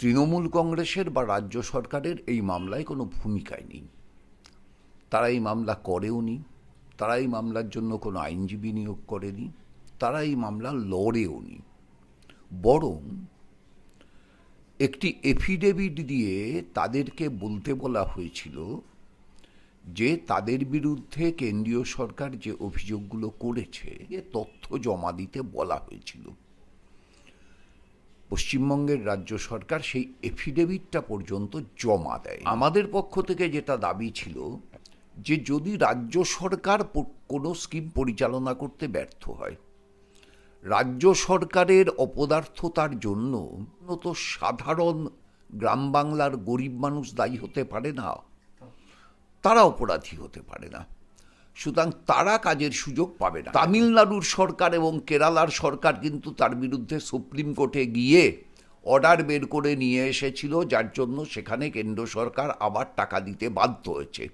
তৃণমূল কংগ্রেসের বা রাজ্য সরকারের এই মামলায় কোনো ভূমিকাই নেই। তারা এই মামলা করেও নি, তারা এই মামলার জন্য কোনো আইনজীবী নিয়োগ করেনি, তারা এই মামলা লড়েও নি। বরং একটি এফিডেভিট দিয়ে তাদেরকে বলতে বলা হয়েছিল যে তাদের বিরুদ্ধে কেন্দ্রীয় সরকার যে অভিযোগগুলো করেছে, এ তথ্য জমা দিতে বলা হয়েছিল। পশ্চিমবঙ্গের রাজ্য সরকার সেই এফিডেভিটটা পর্যন্ত জমা দেয়। আমাদের পক্ষ থেকে যেটা দাবি ছিল যে যদি রাজ্য সরকার কোনো স্কিম পরিচালনা করতে ব্যর্থ হয়, রাজ্য সরকারের অপদার্থতার জন্য তো সাধারণ গ্রাম বাংলার গরিব মানুষ দায়ী হতে পারে না, তারা অপরাধী হতে পারে না। সুতরাং তারা কাজের সুযোগ পাবে না। তামিলনাড়ুর সরকার এবং কেরালার সরকার কিন্তু তার বিরুদ্ধে সুপ্রিম কোর্টে গিয়ে অর্ডার বের করে নিয়ে এসেছিল যার জন্য সেখানে কেন্দ্র সরকার আবার টাকা দিতে বাধ্য হয়েছে।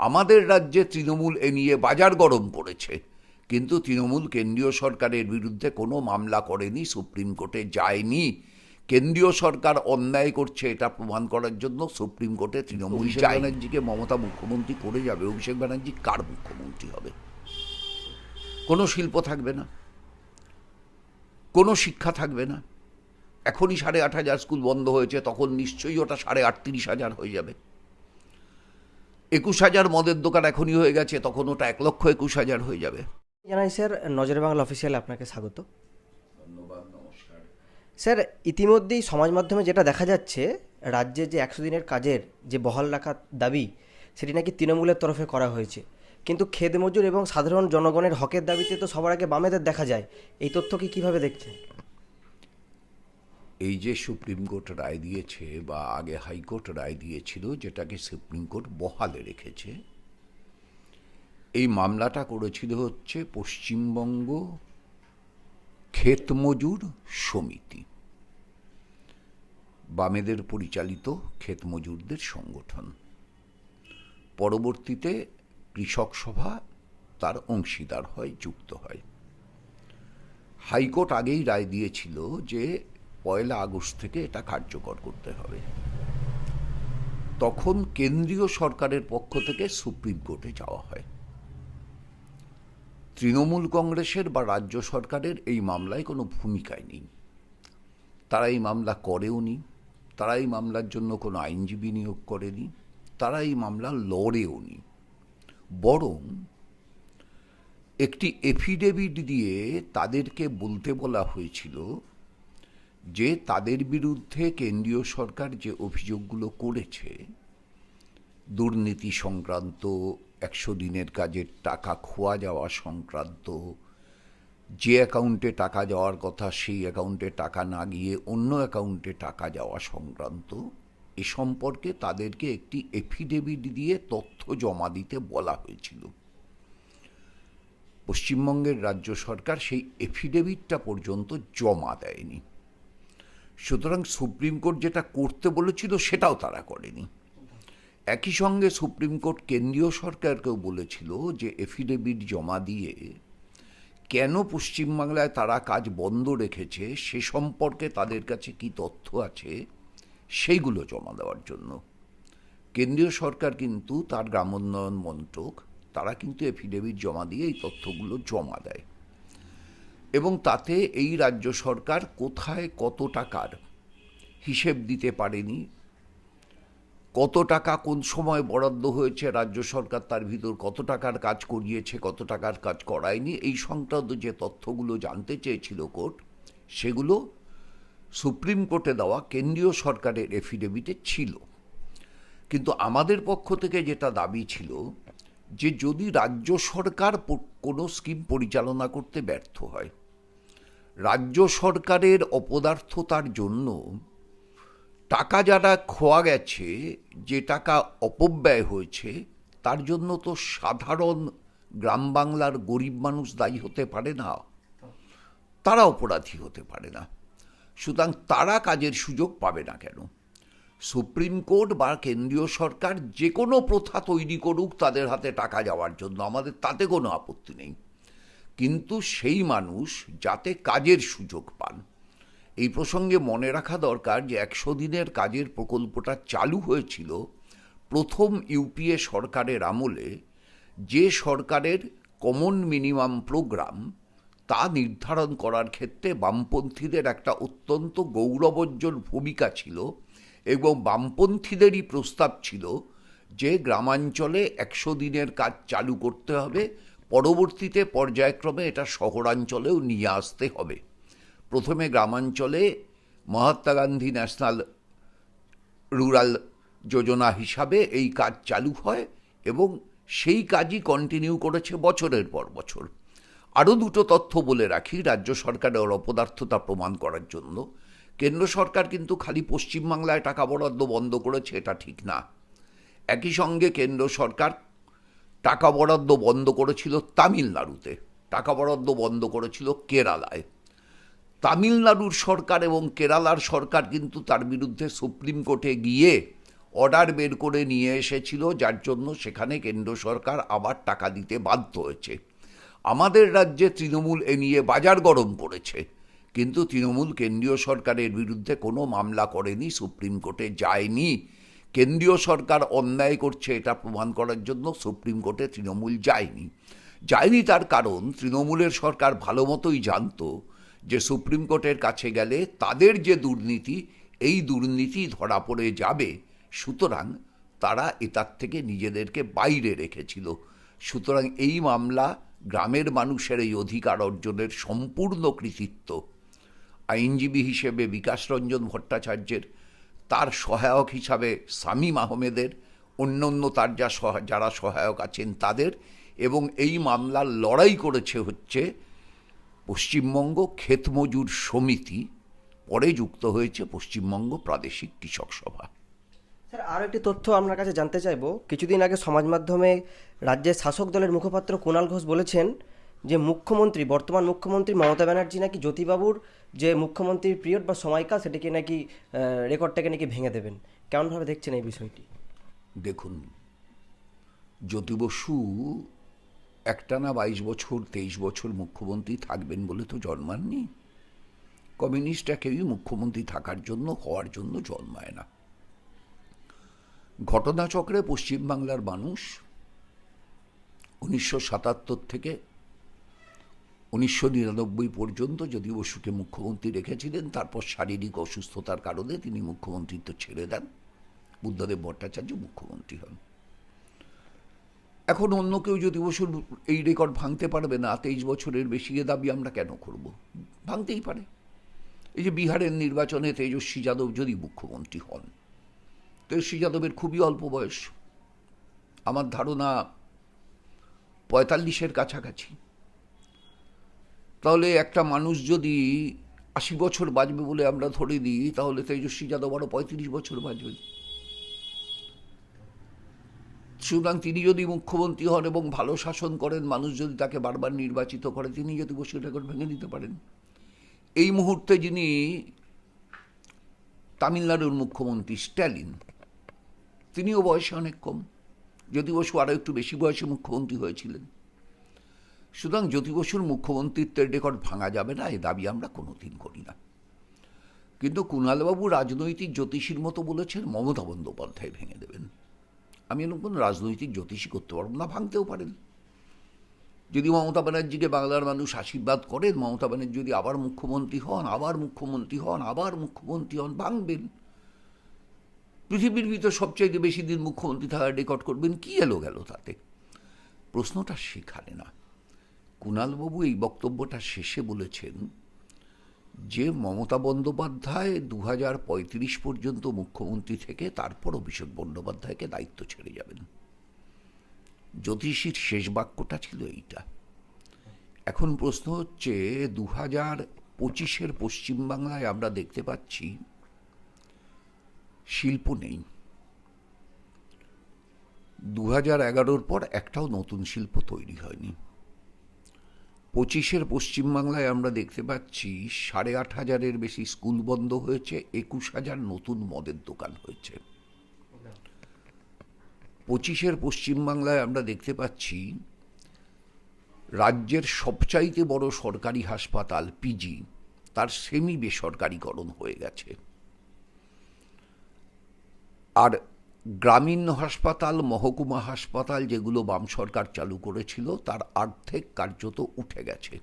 আমাদের রাজ্যে তৃণমূল এ নিয়ে বাজার গরম করেছে কিন্তু তৃণমূল কেন্দ্রীয় সরকারের বিরুদ্ধে কোনো মামলা করেনি সুপ্রিম কোর্টে যায়নি। কেন্দ্রীয় সরকার অন্যায় করছে এটা প্রমাণ করার জন্য সুপ্রিম কোর্টে তৃণমূল অভিষেক ব্যানার্জিকে মমতা মুখ্যমন্ত্রী করে যাবে। অভিষেক ব্যানার্জি কার মুখ্যমন্ত্রী হবে? কোনো শিল্প থাকবে না। কোনো শিক্ষা থাকবে না। এখনই সাড়ে আট হাজার স্কুল বন্ধ হয়েছে তখন নিশ্চয়ই ওটা সাড়ে আটত্রিশ হাজার হয়ে যাবে। একুশ হাজার মদের দোকান এখনই হয়ে গেছে তখন ওটা এক লক্ষ একুশ হাজার হয়ে যাবে। জানাই স্যার নজরে বাংলা অফিসিয়াল আপনাকে স্বাগত। স্যার, ইতিমধ্যেই সমাজ মাধ্যমে যেটা দেখা যাচ্ছে, রাজ্যে যে একশো দিনের কাজের যে বহাল রাখার দাবি, সেটি নাকি তৃণমূলের তরফে করা হয়েছে। কিন্তু খেদ মজুর এবং সাধারণ জনগণের হকের দাবিতে তো সবার আগে বামেদের দেখা যায়। এই তথ্যকে কীভাবে দেখছেন? এই যে সুপ্রিম কোর্ট রায় দিয়েছে বা আগে হাইকোর্ট রায় দিয়েছিল, যেটাকে সুপ্রিম কোর্ট বহালে রেখেছে, এই মামলাটা করেছিল হচ্ছে পশ্চিমবঙ্গ ক্ষেত মজুর সমিতি। বামেদের পরিচালিত ক্ষেত মজুরদের সংগঠন। পরবর্তীতে কৃষক সভা তার অংশীদার হয়, যুক্ত হয়। হাইকোর্ট আগেই রায় দিয়েছিল যে পয়লা আগস্ট থেকে এটা কার্যকর করতে হবে। তখন কেন্দ্রীয় সরকারের পক্ষ থেকে সুপ্রিম কোর্টে যাওয়া হয়। তৃণমূল কংগ্রেসের বা রাজ্য সরকারের এই মামলায় কোনো ভূমিকাই নেই। তারা এই মামলা করেও নি, তারা এই মামলার জন্য কোনো আইনজীবী নিয়োগ করেনি, তারা এই মামলা লড়েও নি। বরং একটি এফিডেভিট দিয়ে তাদেরকে বলতে বলা হয়েছিল যে তাদের বিরুদ্ধে কেন্দ্রীয় সরকার যে অভিযোগগুলো করেছে, দুর্নীতি সংক্রান্ত একশো দিনের কাজের টাকা খোয়া যাওয়া সংক্রান্ত, যে অ্যাকাউন্টে টাকা যাওয়ার কথা সেই অ্যাকাউন্টে টাকা না গিয়ে অন্য অ্যাকাউন্টে টাকা যাওয়া সংক্রান্ত, এ সম্পর্কে তাদেরকে একটি এফিডেভিট দিয়ে তথ্য জমা দিতে বলা হয়েছিল। পশ্চিমবঙ্গের রাজ্য সরকার সেই এফিডেভিটটা পর্যন্ত জমা দেয়নি। সুতরাং সুপ্রিম কোর্ট যেটা করতে বলেছিল সেটাও তারা করেনি। একই সঙ্গে সুপ্রিম কোর্ট কেন্দ্রীয় সরকারকেও বলেছিল যে এফিডেভিট জমা দিয়ে কেন পশ্চিমবাংলায় তারা কাজ বন্ধ রেখেছে, সে সম্পর্কে তাদের কাছে কি তথ্য আছে, সেইগুলো জমা দেওয়ার জন্য। কেন্দ্রীয় সরকার কিন্তু তার গ্রামোন্নয়ন মন্ত্রক, তারা কিন্তু এফিডেভিট জমা দিয়ে এই তথ্যগুলো জমা দেয়। এবং তাতে এই রাজ্য সরকার কোথায় কত টাকার হিসেব দিতে পারেনি কত টাকা কোন সময় বরাদ্দ হয়েছে, রাজ্য সরকার তার ভিতর কত টাকার কাজ করিয়েছে, কত টাকার কাজ করায়নি, এই সংক্রান্ত যে তথ্যগুলো জানতে চেয়েছিল কোর্ট, সেগুলো সুপ্রিম কোর্টে দেওয়া কেন্দ্রীয় সরকারের এফিডেভিটে ছিল। কিন্তু আমাদের পক্ষ থেকে যেটা দাবি ছিল, যে যদি রাজ্য সরকার কোনো স্কিম পরিচালনা করতে ব্যর্থ হয়, রাজ্য সরকারের অপদার্থতার জন্য টাকা যারা খোয়া গেছে, যে টাকা অপব্যয় হয়েছে, তার জন্য তো সাধারণ গ্রাম বাংলার গরিব মানুষ দায়ী হতে পারে না। তারা অপরাধী হতে পারে না। সুতরাং তারা কাজের সুযোগ পাবে না কেন? সুপ্রিম কোর্ট বা কেন্দ্রীয় সরকার যে কোনো প্রথা তৈরি করুক, তাদের হাতে টাকা যাওয়ার জন্য আমাদের তাতে কোনো আপত্তি নেই। কিন্তু সেই মানুষ যাতে কাজের সুযোগ পান এই প্রসঙ্গে মনে রাখা দরকার যে একশো দিনের কাজের প্রকল্পটা চালু হয়েছিল প্রথম ইউপিএ সরকারের আমলে। যে সরকারের কমন মিনিমাম প্রোগ্রাম তা নির্ধারণ করার ক্ষেত্রে বামপন্থীদের একটা অত্যন্ত গৌরবজ্জ্বল ভূমিকা ছিল এবং বামপন্থীদেরই প্রস্তাব ছিল যে গ্রামাঞ্চলে একশো দিনের কাজ চালু করতে হবে, পরবর্তীতে পর্যায়ক্রমে এটা শহরাঞ্চলেও নিয়ে আসতে হবে। প্রথমে গ্রামাঞ্চলে মহাত্মা গান্ধী ন্যাশনাল রুরাল যোজনা হিসাবে এই কাজ চালু হয় এবং সেই কাজই কন্টিনিউ করেছে বছরের পর বছর। আরও দুটো তথ্য বলে রাখি, রাজ্য সরকারের অপদার্থতা প্রমাণ করার জন্য। কেন্দ্র সরকার কিন্তু খালি পশ্চিমবাংলায় টাকা বরাদ্দ বন্ধ করেছে, এটা ঠিক না। একই সঙ্গে কেন্দ্র সরকার টাকা বরাদ্দ বন্ধ করেছিল তামিলনাড়ুতে। টাকা বরাদ্দ বন্ধ করেছিল কেরালায়। তামিলনাড়ুর সরকার এবং কেরালার সরকার কিন্তু তার বিরুদ্ধে সুপ্রিম কোর্টে গিয়ে অর্ডার বের করে নিয়ে এসেছিল, যার জন্য সেখানে কেন্দ্র সরকার আবার টাকা দিতে বাধ্য হয়েছে। আমাদের রাজ্যে তৃণমূল এ নিয়ে বাজার গরম করেছে কিন্তু তৃণমূল কেন্দ্রীয় সরকারের বিরুদ্ধে কোনো মামলা করেনি, সুপ্রিম কোর্টে যায়নি। কেন্দ্রীয় সরকার অন্যায় করছে এটা প্রমাণ করার জন্য সুপ্রিম কোর্টে তৃণমূল যায়নি। যায়নি তার কারণ, তৃণমূলের সরকার ভালো মতোই জানতো যে সুপ্রিম কোর্টের কাছে গেলে তাদের যে দুর্নীতি, এই দুর্নীতি ধরা পড়ে যাবে। সুতরাং তারা এটার থেকে নিজেদেরকে বাইরে রেখেছিল। সুতরাং এই মামলা গ্রামের মানুষের এই অধিকার অর্জনের সম্পূর্ণ কৃতিত্ব। আইনজীবী হিসেবে বিকাশ রঞ্জন ভট্টাচার্যের, তার সহায়ক হিসাবে সামিম আহমেদের অন্য অন্য তার যা যারা সহায়ক আছেন তাদের, এবং এই মামলার লড়াই করেছে হচ্ছে পশ্চিমবঙ্গ ক্ষেতমজুর সমিতি পরে যুক্ত হয়েছে পশ্চিমবঙ্গ প্রাদেশিক কৃষক সভা। স্যার আরও একটি তথ্য আপনার কাছে জানতে চাইব। কিছুদিন আগে সমাজ মাধ্যমে রাজ্যের শাসক দলের মুখপাত্র কুণাল ঘোষ বলেছেন যে মুখ্যমন্ত্রী বর্তমান মুখ্যমন্ত্রী মমতা ব্যানার্জি নাকি জ্যোতিবাবুর যে মুখ্যমন্ত্রীর পিরিয়ড বা সময়কাল সেটিকে নাকি রেকর্ডটাকে নাকি ভেঙে দেবেন। কেমনভাবে দেখছেন এই বিষয়টি? দেখুন জ্যোতি বসু একটানা বাইশ বছর, তেইশ বছর মুখ্যমন্ত্রী থাকবেন বলে তো জন্মাননি। কমিউনিস্টরা কেউই মুখ্যমন্ত্রী থাকার জন্য, হওয়ার জন্য জন্মায় না। ঘটনাচক্রে পশ্চিমবাংলার মানুষ উনিশশো সাতাত্তর থেকে উনিশশো নিরানব্বই পর্যন্ত যদি বসুকে মুখ্যমন্ত্রী রেখেছিলেন, তারপর শারীরিক অসুস্থতার কারণে তিনি মুখ্যমন্ত্রিত্ব ছেড়ে দেন। বুদ্ধদেব ভট্টাচার্য মুখ্যমন্ত্রী হন। এখন অন্য কেউ যদি বসুর এই রেকর্ড ভাঙতে পারবে না, তেইশ বছরের বেশি এ দাবি আমরা কেন করব? ভাঙতেই পারে। এই যে বিহারের নির্বাচনে তেজস্বী যাদব যদি মুখ্যমন্ত্রী হন, তেজস্বী যাদবের খুবই অল্প বয়স। আমার ধারণা পঁয়তাল্লিশের কাছাকাছি। তাহলে একটা মানুষ যদি আশি বছর বাঁচবে বলে আমরা ধরে দিই, তাহলে তেজস্বী যাদব আরও পঁয়ত্রিশ বছর বাঁচবেন সুতরাং তিনি যদি মুখ্যমন্ত্রী হন এবং ভালো শাসন করেন, মানুষ যদি তাকে বারবার নির্বাচিত করে, তিনি যদি বসে রেকর্ড ভেঙে দিতে পারেন। এই মুহূর্তে যিনি তামিলনাড়ুর মুখ্যমন্ত্রী, স্ট্যালিন, তিনিও বয়সে অনেক কম। জ্যোতি বসু আরও একটু বেশি বয়সে মুখ্যমন্ত্রী হয়েছিলেন। সুতরাং জ্যোতি বসুর মুখ্যমন্ত্রিত্বের রেকর্ড ভাঙা যাবে না, এ দাবি আমরা কোনোদিন করি না। কিন্তু কুণালবাবু রাজনৈতিক জ্যোতিষীর মতো বলেছেন, মমতা বন্দ্যোপাধ্যায় ভেঙে দেবেন। আমি এরকম কোনো রাজনৈতিক জ্যোতিষী করতে পারব না, ভাঙতেও পারেন। যদি মমতা ব্যানার্জিকে বাংলার মানুষ আশীর্বাদ করেন মমতা ব্যানার্জি যদি আবার মুখ্যমন্ত্রী হন, আবার মুখ্যমন্ত্রী হন, আবার মুখ্যমন্ত্রী হন, ভাঙবেন। পৃথিবীর ভিতর সবচাইতে বেশি দিন মুখ্যমন্ত্রী থাকার রেকর্ড করবেন, কি এলো গেল তাতে? প্রশ্নটা সেখানে না। কুণালবাবু এই বক্তব্যটা শেষে বলেছেন যে মমতা বন্দ্যোপাধ্যায় দু হাজার পঁয়ত্রিশ পর্যন্ত মুখ্যমন্ত্রী থেকে তারপর অভিষেক বন্দ্যোপাধ্যায়কে দায়িত্ব ছেড়ে যাবেন। জ্যোতিষীর শেষ বাক্যটা ছিল এইটা। এখন প্রশ্ন হচ্ছে দু হাজার পঁচিশের পশ্চিমবাংলায় আমরা দেখতে পাচ্ছি শিল্প নেই। দু হাজার এগারোর পর একটাও নতুন শিল্প তৈরি হয়নি। পঁচিশের পশ্চিমবাংলায় আমরা দেখতে পাচ্ছি সাড়ে আট হাজারের বেশি স্কুল বন্ধ হয়েছে, একুশ হাজার নতুন মদের দোকান হয়েছে। পঁচিশের পশ্চিমবাংলায় আমরা দেখতে পাচ্ছি রাজ্যের সবচাইতে বড় সরকারি হাসপাতাল পিজি, তার সেমি বেসরকারীকরণ হয়ে গেছে। আর গ্রামীণ হাসপাতাল, মহকুমা হাসপাতাল যেগুলো বাম সরকার চালু করেছিল, তার আর্ধেক কার্যত উঠে গেছে।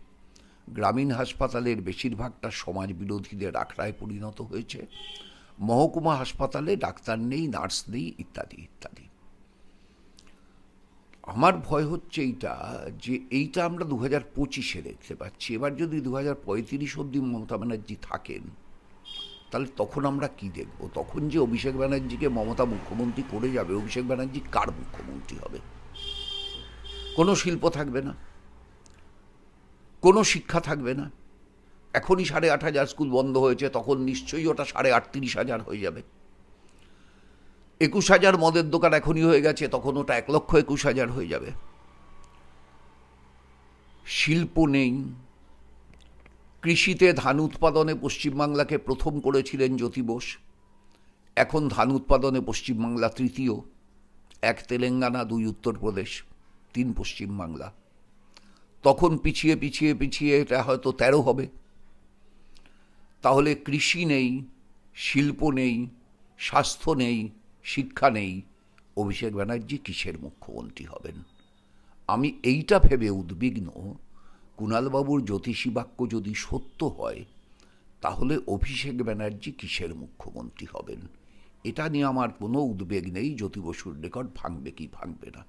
গ্রামীণ হাসপাতালের বেশিরভাগটা সমাজ বিরোধীদের আখড়ায় পরিণত হয়েছে। মহকুমা হাসপাতালে ডাক্তার নেই, নার্স নেই, ইত্যাদি ইত্যাদি। আমার ভয় হচ্ছে এইটা যে এইটা আমরা দু হাজার পঁচিশে দেখতে পাচ্ছি। এবার যদি দু হাজার পঁয়ত্রিশ অব্দি মমতা ব্যানার্জি থাকেন তাহলে তখন আমরা কি দেখব? তখন যে অভিষেক ব্যানার্জিকে মমতা মুখ্যমন্ত্রী করে যাবে, অভিষেক ব্যানার্জি কার মুখ্যমন্ত্রী হবে? কোনো শিল্প থাকবে না। কোনো শিক্ষা থাকবে না। এখনই সাড়ে আট হাজার স্কুল বন্ধ হয়েছে, তখন নিশ্চয়ই ওটা সাড়ে আটত্রিশ হাজার হয়ে যাবে। একুশ হাজার মদের দোকান এখনই হয়ে গেছে, তখন ওটা এক লক্ষ একুশ হাজার হয়ে যাবে। শিল্প নেই। কৃষিতে ধান উৎপাদনে পশ্চিমবাংলাকে প্রথম করেছিলেন জ্যোতি বোস। এখন ধান উৎপাদনে পশ্চিমবাংলা তৃতীয়, এক তেলেঙ্গানা, দুই উত্তরপ্রদেশ, তিন পশ্চিমবাংলা। তখন পিছিয়ে পিছিয়ে পিছিয়ে এটা হয়তো তেরো হবে। তাহলে কৃষি নেই, শিল্প নেই, স্বাস্থ্য নেই, শিক্ষা নেই, অভিষেক ব্যানার্জি কিসের মুখ্যমন্ত্রী হবেন? আমি এইটা ভেবে উদ্বিগ্ন। কুণালবাবুর জ্যোতিষী বাক্য যদি সত্য হয়, তাহলে অভিষেক ব্যানার্জি কিসের মুখ্যমন্ত্রী হবেন? এটা নিয়ে আমার কোনো উদ্বেগ নেই, জ্যোতি বসুর রেকর্ড ভাঙবে কি ভাঙবে না।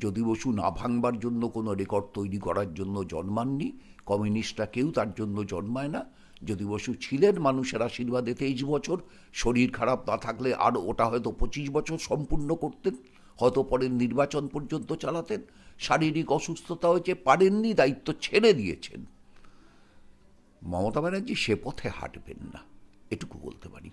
জ্যোতি বসু না ভাঙবার জন্য কোনো রেকর্ড তৈরি করার জন্য জন্মাননি কমিউনিস্টরা কেউ তার জন্য জন্মায় না। জ্যোতি বসু ছিলেন মানুষের আশীর্বাদে তেইশ বছর, শরীর খারাপ না থাকলে আর ওটা হয়তো পঁচিশ বছর সম্পূর্ণ করতেন, হয়তো পরের নির্বাচন পর্যন্ত চালাতেন। শারীরিক অসুস্থতা হয়েছে, পারেননি, দায়িত্ব ছেড়ে দিয়েছেন। মমতা ব্যানার্জি সে পথে হাঁটবেন না, এটুকু বলতে পারি।